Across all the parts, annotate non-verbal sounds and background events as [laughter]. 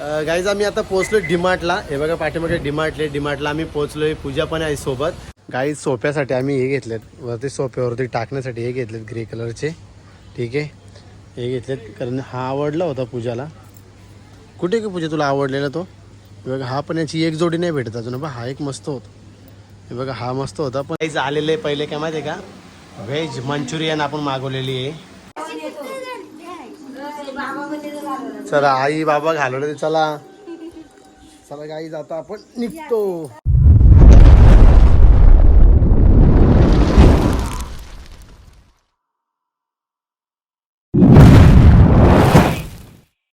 Guys आम्ही आता पोहोचलो डिमार्टला. हे बघा पाठीमागे डिमार्टले. डिमार्टला आम्ही पोहोचलोय पूजा पण आहे सोबत. गाईज सोप्यासाठी आम्ही हे घेतलेत. वरती सोप्यावरती टाकण्यासाठी हे घेतलेत ग्रे कलरचे ठीक आहे? हे घेतलेत. कारण हा आवडला होता पूजाला. कुठे की पूजा तुला आवडलेला तो? बघा हा पण याची एक जोडी नाही भेटत अजून. बा हा एक मस्त होता. हे बघा हा मस्त होता. पण आलेले पहिले काय माहिती आहे का? व्हेज मंचुरियन आपण मागवलेली आहे. चला आई बाबा घालवलं चला. चला गाई जातो आपण. निघतो.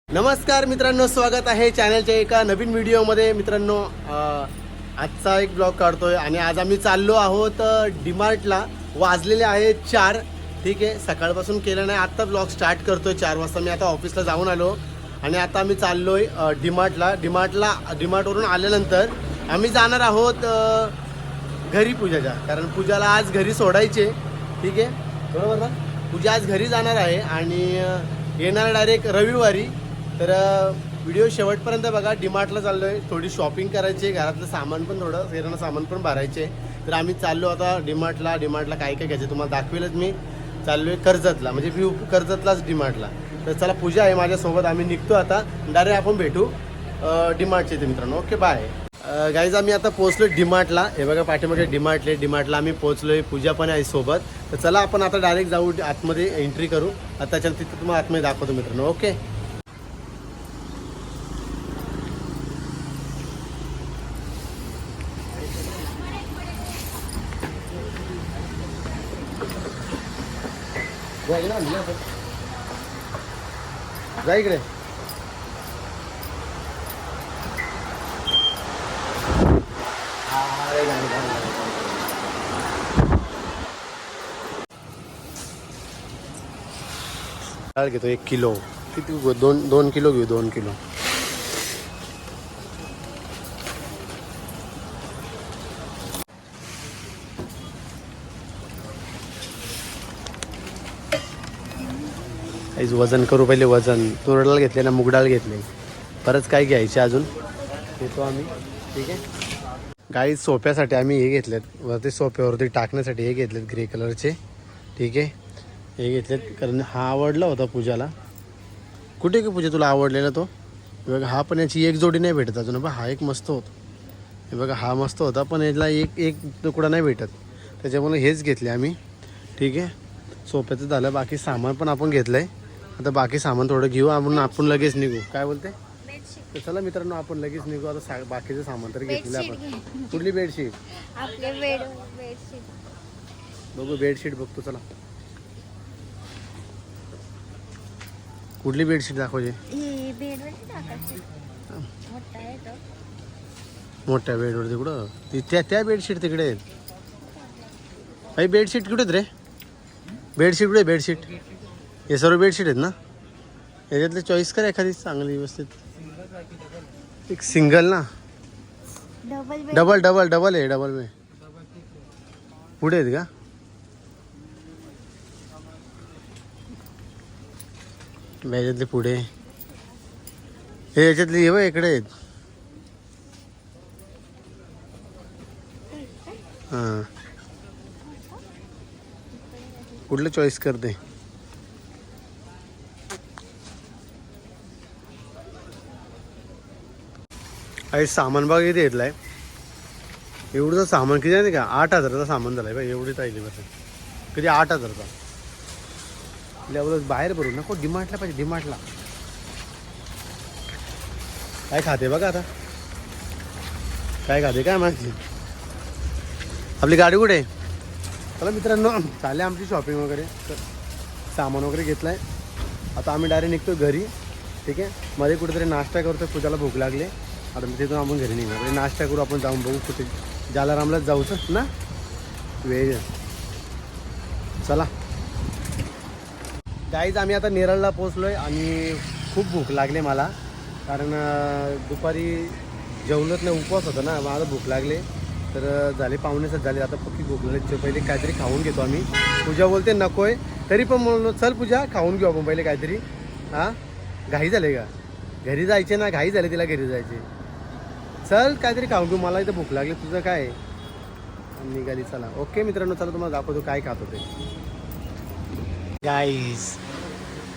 नमस्कार मित्रांनो स्वागत आहे चॅनलच्या एका नवीन व्हिडिओमध्ये. मित्रांनो आजचा एक ब्लॉग काढतोय आणि आज आम्ही चाललो आहोत डिमार्टला डीमार्टला वाजलेले आहेत चार. ठीक आहे सकाळपासून केलं नाही आत्ता ब्लॉग स्टार्ट करतोय चार वाजता. मी आता ऑफिसला जाऊन आलो. आणि आता आम्ही चाललोय अं, डिमार्टला. डीमार्टला डीमार्टवरून आल्यानंतर आम्ही जाणार आहोत घरी पूजाच्या. कारण पूजाला आज घरी सोडायचे. ठीक आहे? बरोबर ना? पूजा आज घरी जाणार आहे आणि येणार डायरेक्ट रविवारी. तर व्हिडिओ शेवटपर्यंत बघा. डिमार्टला चाललो आहे थोडी शॉपिंग करायची. आहे घरातलं सामान पण थोडं किराणा सामान पण भरायचे. तर आम्ही चाललो आता डिमार्टला. डीमार्टला काय काय घ्यायचं तुम्हाला दाखवेलच मी. चाललो आहे कर्जतला म्हणजे व्यू कर्जतलाच डीमार्टला तर चला पूजा आहे माझ्यासोबत आम्ही निघतो आता. डायरेक्ट आपण भेटू. डीमार्टचे ते मित्रांनो. ओके बाय गाईज आम्ही आता पोहोचलो डीमार्टला हे बघा पाठीमागे डिमार्टले डिमार्टला आम्ही पोहोचलोय. पूजा पण आहे सोबत. तर चला आपण आता डायरेक्ट जाऊ आतमध्ये एंट्री करू. आता त्याच्यानंतर तिथं तुम्हाला आतमध्ये दाखवतो मित्रांनो. ओके? जा इकडे. डाळ एक किलो किती दोन दोन किलो घेऊ दोन किलो काहीच वजन करू पहिले वजन. तुरडाळ घेतले ना मुगडाळ घेतले. परत काय घ्यायचे अजून? घेतो आम्ही. ठीक आहे? गाई सोप्यासाठी आम्ही हे घेतलेत. वरती सोप्यावरती टाकण्यासाठी हे घेतलेत ग्रे कलरचे. ठीक आहे? हे घेतलेत. कारण हा आवडला होता पूजाला. कुठे की पूजा तुला आवडलेला तो? बघा हा पण याची एक जोडी नाही भेटत अजून. बा हा एक मस्त होता. हे बघा हा मस्त होता पण याला एक एक तुकडा नाही भेटत. त्याच्यामुळे हेच घेतले आम्ही. ठीक आहे? सोप्याचं झालं. बाकी सामान पण आपण घेतलं आहे आता बाकी सामान थोडं घेऊ आपण आपण लगेच निघू. काय बोलते? तर चला मित्रांनो आपण लगेच निघू. आता सा बाकीचं सामान तर घेतलेलं आपण. कुठली बेडशीट आपले बेड बेडशीट बघू बेडशीट बघतो चला. कुठली बेडशीट दाखवायची ही बेडवर टाकायची. मोठा आहे तो. मोठ्या बेडवरती कुठं? ती त्या त्या बेडशीट तिकडे. आहेत काही बेडशीट कुठे आहेत रे? बेडशीट कुठे? बेडशीट हे सर्व बेडशीट आहेत ना? याच्यातले चॉईस कर एखादी चांगली व्यवस्थित. एक सिंगल ना? डबल डबल डबल आहे डबल बे पुढे आहेत का? याच्यातले पुढे. हे याच्यातले हे इकडे आहेत. हां. कुठलं चॉईस करते? काही सामान बघ किती आहे एवढंचं सामान किती आहे का? आठ हजाराचं सामान झालंय बा एवढी ताईली बस कधी आठ हजारचा. लेवलच बाहेर भरू नको डिमार्टला पाहिजे डिमार्टला. काय खाते बघा आता. काय खाते काय माहिती आपली गाडी कुठे? आहे चला मित्रांनो चालले आमची शॉपिंग वगैरे. सामान वगैरे घेतलाय. आता आम्ही डायरेक्ट निघतो घरी. ठीक आहे? मध्ये कुठेतरी नाश्ता करतो पूजाला भूक लागली. आता तिथून आपण घरी निघणार. म्हणजे नाश्ता करू आपण जाऊन बघू कुठे. जालारामलाच जाऊच ना? वेळ चला. गाईज आम्ही आता नेरळला पोचलोय आणि खूप भूक लागली मला. कारण दुपारी जेवलंच नाही उपवास होता ना मला भूक लागले. तर झाले पाहुणेच झाले. आता पक्की भूक लागली. पहिले काहीतरी खाऊन घेतो आम्ही. पूजा बोलते नको आहे तरी पण म्हणलो चल पूजा खाऊन घेऊ आपण पहिले काहीतरी. हां? घाई झाले का? घरी जायचे ना घाई झाले तिला घरी जायचे. चल काहीतरी खाऊ घेऊ. मला इथं भूक लागली. तुझं काय? निघाली चला. ओके मित्रांनो चला तुम्हाला दाखवतो काय खात होते. गाईस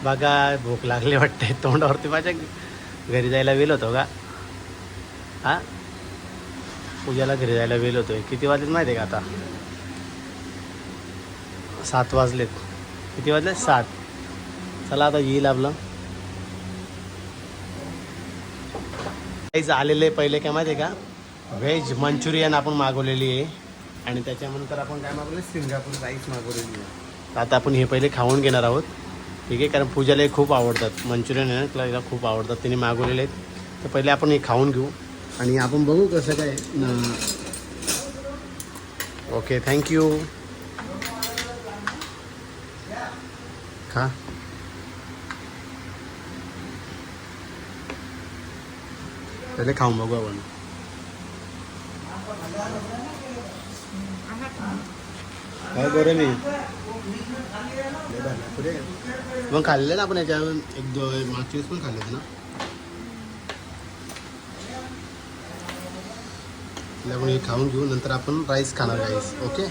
बघा भूक लागली वाटते. तोंडावरती माझ्या घरी जायला वेल होतो का? हा? पूजाला घरी जायला वेल होतोय. किती वाजलेत माहिती आहे का आता? सात वाजलेत. किती वाजले? सात. चला आता येईल आपलं. काहीच आलेलं आहे पहिले काय माहिती आहे का? व्हेज मंचुरियन आपण मागवलेली आहे. आणि त्याच्यानंतर आपण काय मागवले सिंगापूर राईस मागवलेली आहे. आता आपण हे पहिले खाऊन घेणार आहोत. ठीक आहे? कारण पूजाला हे खूप आवडतात. मंचुरियन आहे ना तिला तिला खूप आवडतात. तिने मागवलेले आहेत. तर पहिले आपण हे खाऊन घेऊ. आणि आपण बघू कसं काय ओके थँक्यू खा. पहिले खाऊन बघू आपण. काय बरं मी मग खाल्ले ना आपण याच्यावर एक दोन मागच्या पण खाल्ले ना? आपण हे खाऊन घेऊ नंतर आपण राईस खाणार राईस ओके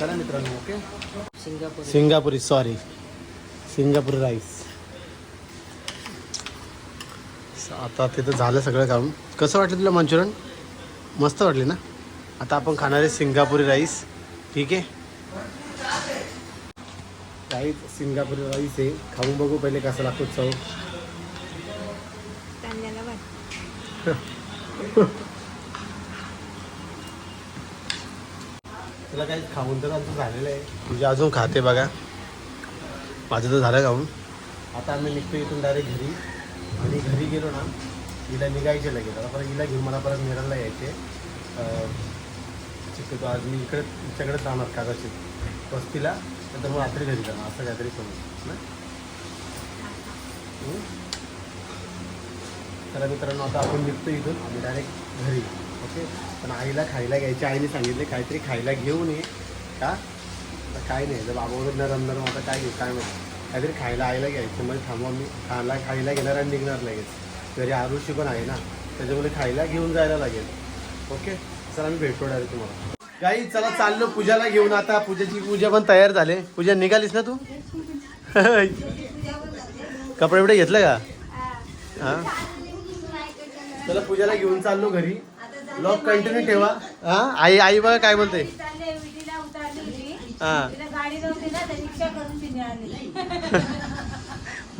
चला मित्रांनो okay Singapore. Singapuri sorry Singapuri rice आता तिथं झालं सगळं खाऊन कसं वाटलं तुला मंचुरियन? मस्त वाटले ना? आता आपण खाणार आहे सिंगापुरी राईस. ठीक आहे? राईस सिंगापुरी राईस आहे. खाऊन बघू पहिले कसं लागतो चव तुला काही खाऊन तर आमचं झालेलं आहे. तुझे अजून खाते बघा. माझं तर झालं खाऊन. आता आम्ही निघतो इथून डायरेक्ट घरी. आणि घरी गेलो ना हिला निघायचे लगेच. आता परत हिला घेऊन मला परत मिरायला यायचे. शक्यतो आज मी इकडे तुमच्याकडेच राहणार कागदशीत वस्तीला नंतर मग रात्री घरी जाणार असं काहीतरी समज ना हम्म? मित्रांनो आता आपण निघतो इथून आम्ही डायरेक्ट घरी. ओके? पण आईला खायला घ्यायची आईने सांगितले काहीतरी खायला घेऊन ये. का? काय नाही जर बाबा वगैरे नरम नरम आता काय घेऊ काय माहिती. काहीतरी खायला आईला घ्यायचं. म्हणजे थांबवा मी. खायला खायला घेणार आणि निघणार लगेच. घरी आरुषी पण आहे ना. त्याच्यामुळे खायला घेऊन जायला लागेल. ओके? चला मी भेटतो डायरेक्ट तुम्हाला. काही चला चाललो. पूजाला घेऊन आता. पूजाची पूजा पण तयार झाले. पूजा निघालीस ना तू? [laughs] कपडे बिपडे घेतलं का? हा? चला पूजाला घेऊन चाललो घरी. लॉक कंटिन्यू ठेवा. हा? आई आई बघा काय बोलते. हा.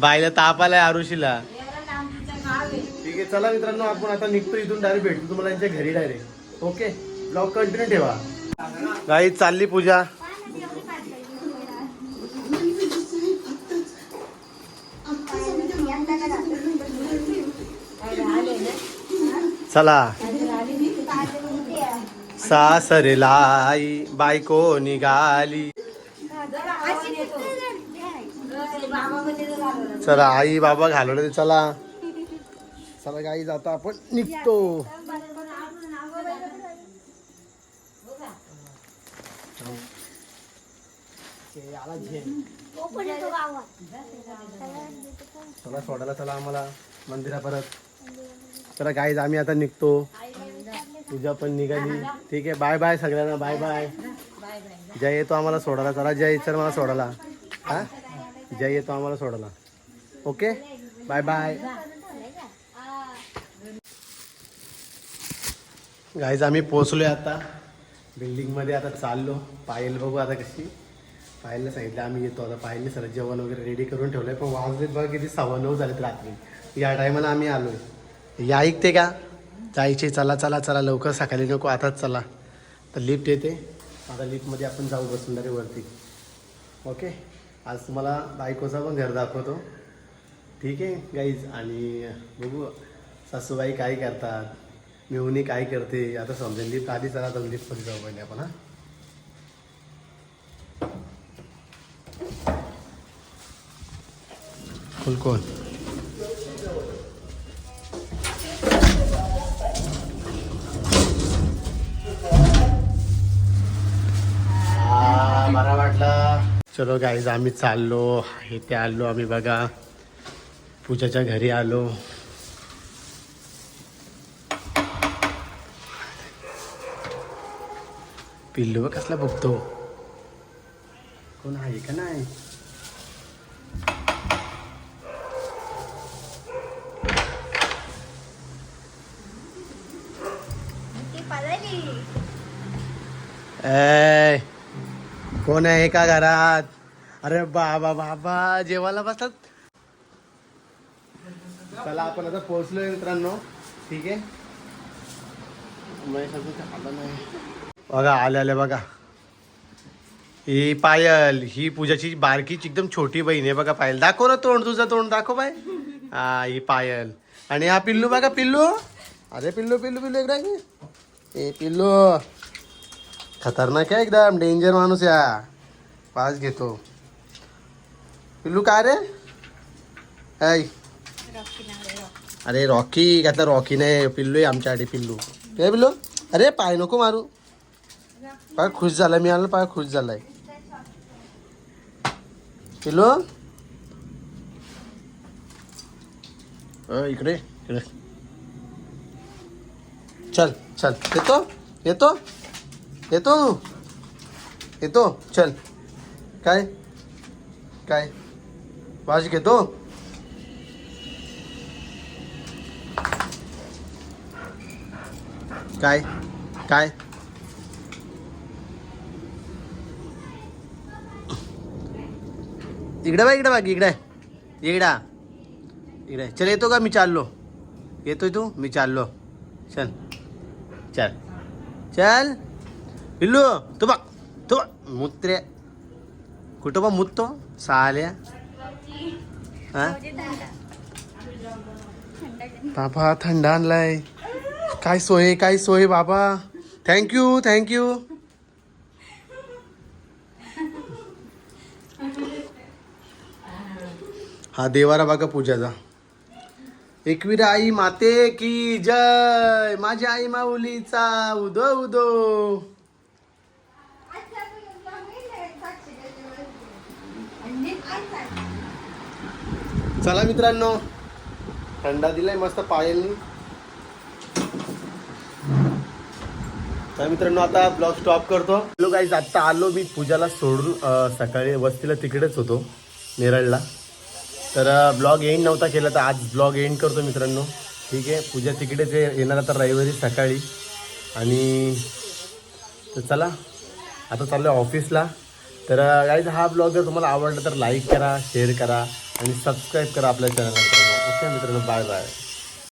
बाईला ताप आलाय आरुषीला. ठीक आहे चला मित्रांनो आपण आता निघतो इथून डायरेक्ट भेटतो तुम्हाला यांच्या घरी डायरेक्ट ओके ब्लॉग कंटिन्यू ठेवा. गाई चालली पूजा. चला. सासरलाई आई बायको निघाली. चला आई बाबा घालवले चला. चला गाई जातो आपण. निघतो. चला सोडायला चला आम्हाला. मंदिरा परत चला गाईज आम्ही आता निघतो. पूजा पण निघाली. ठीक आहे बाय बाय सगळ्यांना बाय बाय जय येतो आम्हाला सोडायला. चला जय सर मला सोडायला. हा? जय येतो आम्हाला सोडायला. ओके बाय बाय गाईज आम्ही आहे आता. बिल्डिंगमध्ये आता चाललो. पायल बघू आता कशी. पायलला सांगितलं आम्ही येतो आता. पायलने सर जेवण वगैरे रेडी करून ठेवलंय. पण वाजलेत बघा किती सव्वा नऊ झालेत रात्री. या टायमाला आम्ही आलोय. या ऐकते का? जायचे चला चला चला लवकर सकाळी नको आताच चला. तर लिफ्ट येते. आता लिफ्टमध्ये आपण जाऊ वसुंधरे वरती. ओके आज तुम्हाला बायकोचा पण घर दाखवतो. ठीक आहे गाईज आणि बघू सासूबाई काय करतात? मेहुनी काय करते? आता समजेल. लिफ्ट आधी चला तर लिफ्टमध्ये जाऊ पहिले आपण हां. फुल चलो गाईज आम्ही चाललो इथे आलो आम्ही बघा. पूजाच्या घरी आलो. पिल्लू कसला बघतो. कोण आहे का नाही? ए कोण आहे का घरात? अरे बाबा बाबा जेवायला बसतात. चला आपण आता पोहोचलोय मित्रांनो. ठीक आहे? नाही. बघा आले आले बघा. ही पायल ही पूजाची बारकीची एकदम छोटी बहीण आहे बघा पायल. दाखव ना तोंड तुझं तोंड दाखव बाय हा ही पायल. आणि हा पिल्लू बघा पिल्लू. अरे पिल्लू पिल्लू पिल्लू एकदा ए पिल्लू. खतरनाक आहे एकदम डेंजर माणूस या पास घेतो पिल्लू काय रे? ऐ। अरे रॉकी आता रॉकी नाही पिल्लू आहे आमच्याकडे पिल्लू। काय पिल्लू, अरे पाय नको मारू। पाय खुश झाला मी आलो पाय खुश झालाय। पिल्लू। इकडे इकडे। चल चल, येतो येतो। येतो येतो चल। काय? काय? वाज घेतो? काय? काय? इकडे बा इकडे बघ इकडे इकडा. इकडे चल येतो का? मी चाललो. येतोय तू? मी चाललो. चल. चल. चल. पिल्लू तू बघ तू बघ मुत्रे कुठं बा मुततो साल्या हा म्हणजे बाबा थंड आणलाय काय सोय काय सोय बाबा थँक्यू थँक्यू हा देवारा बघा पूजाचा एकविरा आई माते की जय माझी आई माऊलीचा उदो उदो चला मित्रांनो. थंडा दिलाय मस्त पायलनी तर मित्रांनो आता ब्लॉग स्टॉप करतो. हॅलो गाईज आत्ता आलो मी पूजाला सोडून सकाळी वस्तीला तिकडेच होतो नेरळला. तर ब्लॉग एंड नव्हता केला तर आज ब्लॉग एंड करतो मित्रांनो. ठीक आहे पूजा तिकडेच ते येणार आता रविवारी सकाळी. आणि तर चला. आता चाललो आहे ऑफिसला तर गाईज हा ब्लॉग जर तुम्हाला आवडला तर लाईक करा शेअर करा आणि सबस्क्राईब करा आपल्या चॅनलला ओके मित्रांनो बाय बाय